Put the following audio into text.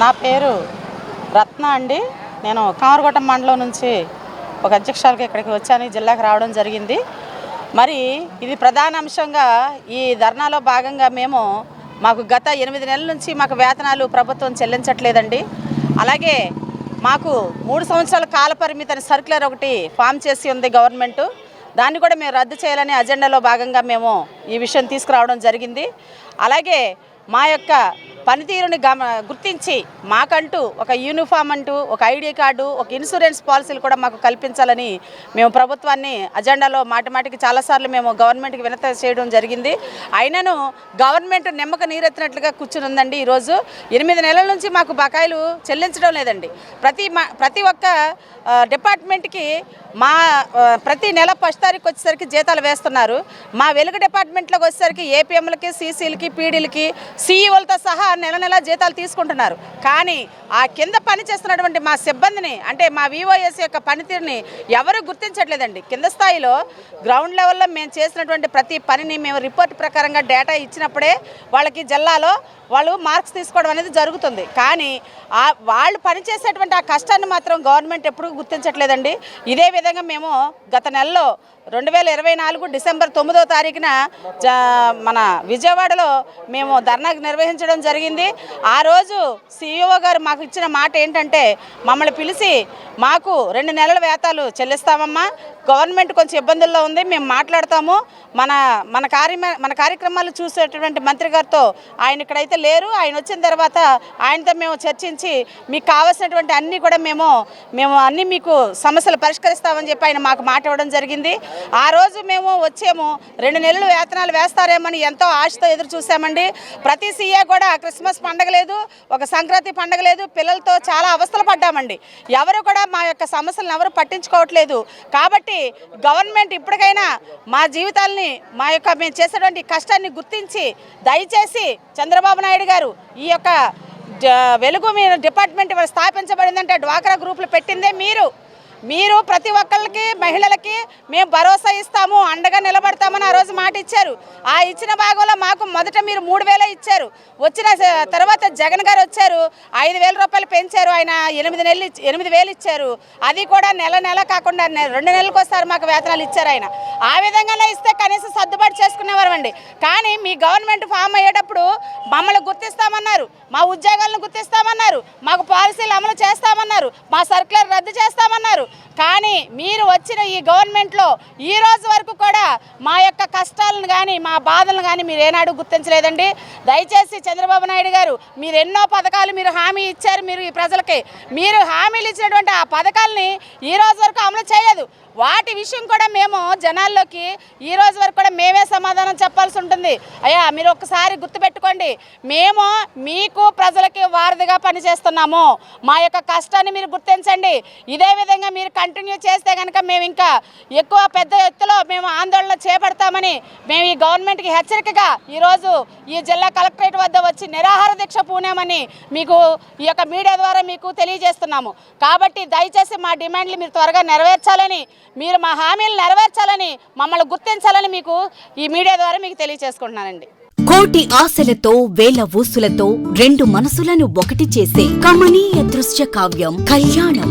నా పేరు రత్న అండి. నేను కామరగొట్టం మండలం నుంచి ఒక అధ్యక్షాలకు ఇక్కడికి వచ్చాను. ఈ జిల్లాకు రావడం జరిగింది. మరి ఇది ప్రధాన అంశంగా ఈ ధర్నాలో భాగంగా మేము మాకు గత ఎనిమిది నెలల నుంచి మాకు వేతనాలు ప్రభుత్వం చెల్లించట్లేదండి. అలాగే మాకు మూడు సంవత్సరాల కాలపరిమితని సర్క్యులర్ ఒకటి ఫామ్ చేసి ఉంది గవర్నమెంట్. దాన్ని కూడా మేము రద్దు చేయాలనే అజెండాలో భాగంగా మేము ఈ విషయం తీసుకురావడం జరిగింది. అలాగే మా యొక్క పనితీరుని గమ గుర్తించి మాకంటూ ఒక యూనిఫామ్ అంటూ ఒక ఐడి కార్డు ఒక ఇన్సూరెన్స్ పాలసీలు కూడా మాకు కల్పించాలని మేము ప్రభుత్వాన్ని అజెండాలో మాటిమాటికి చాలాసార్లు మేము గవర్నమెంట్కి వినత చేయడం జరిగింది. అయినను గవర్నమెంట్ నిమ్మక నీరెత్తినట్లుగా కూర్చుని ఉందండి ఈరోజు. ఎనిమిది నెలల నుంచి మాకు బకాయిలు చెల్లించడం లేదండి. ప్రతి మా ప్రతి ఒక్క డిపార్ట్మెంట్కి మా ప్రతి నెల ఫస్ట్ తారీఖు వచ్చేసరికి జీతాలు వేస్తున్నారు. మా వెలుగు డిపార్ట్మెంట్లోకి వచ్చేసరికి ఏపీఎంలకి సీసీలకి పీడీలకి సీఈఓలతో సహా నెల నెల జీతాలు తీసుకుంటున్నారు. కానీ ఆ కింద పని చేస్తున్నటువంటి మా సిబ్బందిని అంటే మా వివోఎస్ యొక్క పనితీరుని ఎవరు గుర్తించట్లేదండి. కింద స్థాయిలో గ్రౌండ్ లెవెల్లో మేము చేసినటువంటి ప్రతి పనిని మేము రిపోర్ట్ ప్రకారంగా డేటా ఇచ్చినప్పుడే వాళ్ళకి జిల్లాలో వాళ్ళు మార్క్స్ తీసుకోవడం అనేది జరుగుతుంది. కానీ ఆ వాళ్ళు పనిచేసేటువంటి ఆ కష్టాన్ని మాత్రం గవర్నమెంట్ ఎప్పుడూ గుర్తించట్లేదండి. ఇదే విధంగా మేము గత నెలలో రెండు వేల ఇరవై నాలుగు డిసెంబర్ తొమ్మిదో తారీఖున జ మన విజయవాడలో మేము ధర్నా నిర్వహించడం జరిగింది ఆ రోజు సిఇఓ గారు మాకు ఇచ్చిన మాట ఏంటంటే మమ్మల్ని పిలిచి మాకు రెండు నెలల వేతాలు చెల్లిస్తామమ్మా. గవర్నమెంట్ కొంచెం ఇబ్బందుల్లో ఉంది మేము మాట్లాడతాము. మన మన కార్య మన కార్యక్రమాలు చూసేటటువంటి మంత్రి గారితో ఆయన ఇక్కడైతే లేరు. ఆయన వచ్చిన తర్వాత ఆయనతో మేము చర్చించి మీకు కావాల్సినటువంటి అన్నీ కూడా మేము మేము అన్నీ మీకు సమస్యలు పరిష్కరిస్తామని చెప్పి ఆయన మాకు మాట ఇవ్వడం జరిగింది. ఆ రోజు మేము వచ్చేము రెండు నెలలు వేతనాలు వేస్తారేమని ఎంతో ఆశతో ఎదురు చూసామండి ప్రతి సీఏ కూడా క్రిస్మస్ పండగ లేదు ఒక సంక్రాంతి పండగ లేదు పిల్లలతో చాలా అవస్థలు పడ్డామండి. ఎవరు కూడా మా యొక్క సమస్యలను ఎవరు పట్టించుకోవట్లేదు. కాబట్టి గవర్నమెంట్ ఇప్పటికైనా మా జీవితాల్ని మా యొక్క మేము చేసేటువంటి కష్టాన్ని గుర్తించి దయచేసి చంద్రబాబు నాయుడు గారు ఈ యొక్క జ- వెలుగు మీ డిపార్ట్మెంట్ ఇవాళ స్థాపించబడిందంటే డ్వాక్రా గ్రూపులు పెట్టిందే మీరు. మీరు ప్రతి ఒక్కరికి మహిళలకి మేము భరోసా ఇస్తాము అండగా నిలబడతామని ఆ రోజు మాట ఇచ్చారు. ఆ ఇచ్చిన భాగంలో మాకు మొదట మీరు మూడు వేలే ఇచ్చారు. వచ్చిన తర్వాత జగన్ గారు వచ్చారు. ఐదు వేల రూపాయలు పెంచారు. ఆయన ఎనిమిది నెలలు ఎనిమిది వేలు ఇచ్చారు. అది కూడా నెల నెల కాకుండా రెండు నెలలకు ఒకసారి మాకు వేతనాలు ఇచ్చారు ఆయన. ఆ విధంగానే ఇస్తే కనీసం సర్దుబాటు చేసుకునేవారు అండి కానీ మీ గవర్నమెంట్ ఫామ్ అయ్యేటప్పుడు మమ్మల్ని గుర్తిస్తామన్నారు. మా ఉద్యోగాలను గుర్తిస్తామన్నారు. మాకు పాలసీలు అమలు చేస్తామన్నారు. మా సర్క్యులర్ రద్దు చేస్తామన్నారు. కానీ మీరు వచ్చిన ఈ గవర్నమెంట్లో ఈ రోజు వరకు కూడా మా యొక్క కష్టాలను కానీ మా బాధలను కానీ మీరు ఏనాడు గుర్తించలేదండి. దయచేసి చంద్రబాబు నాయుడు గారు మీరు ఎన్నో పథకాలు మీరు హామీ ఇచ్చారు మీరు ఈ ప్రజలకి. మీరు హామీలు ఇచ్చినటువంటి ఆ పథకాలని ఈ రోజు వరకు అమలు చేయలేదు. వాటి విషయం కూడా మేము జనాల్లోకి ఈ రోజు వరకు కూడా మేమే సమాధానం చెప్పాల్సి ఉంటుంది. అయ్యా మీరు ఒక్కసారి గుర్తుపెట్టుకోండి. మేము మీకు ప్రజలకి వారధిగా పనిచేస్తున్నాము. మా యొక్క కష్టాన్ని మీరు గుర్తించండి. ఇదే విధంగా మీరు కంటిన్యూ చేస్తే కనుక మేము ఇంకా ఎక్కువ పెద్ద ఎత్తులో మేము ఆందోళన చేపడతామని మేము ఈ గవర్నమెంట్కి హెచ్చరికగా ఈరోజు ఈ జిల్లా కలెక్టరేట్ వద్ద వచ్చి నిరాహార దీక్ష పూనామని మీకు ఈ యొక్క మీడియా ద్వారా మీకు తెలియజేస్తున్నాము. కాబట్టి దయచేసి మా డిమాండ్లు మీరు త్వరగా నెరవేర్చాలని మీరు మా హామీలు నెరవేర్చాలని మమ్మల్ని గుర్తించాలని మీకు ఈ మీడియా ద్వారా మీకు తెలియజేసుకుంటున్నానండి. కోటి ఆశలతో వేల ఊసులతో రెండు మనసులను ఒకటి చేసే కమనీయ దృశ్య కావ్యం కళ్యాణం.